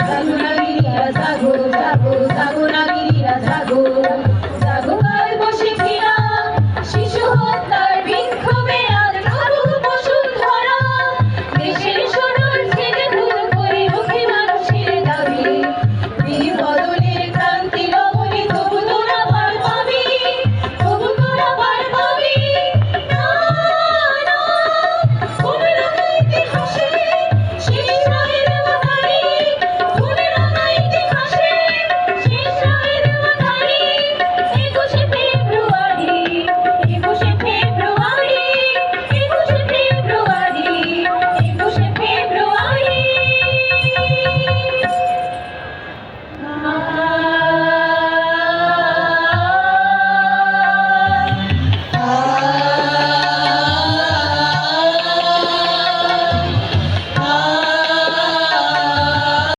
সাগু সাগু সাগু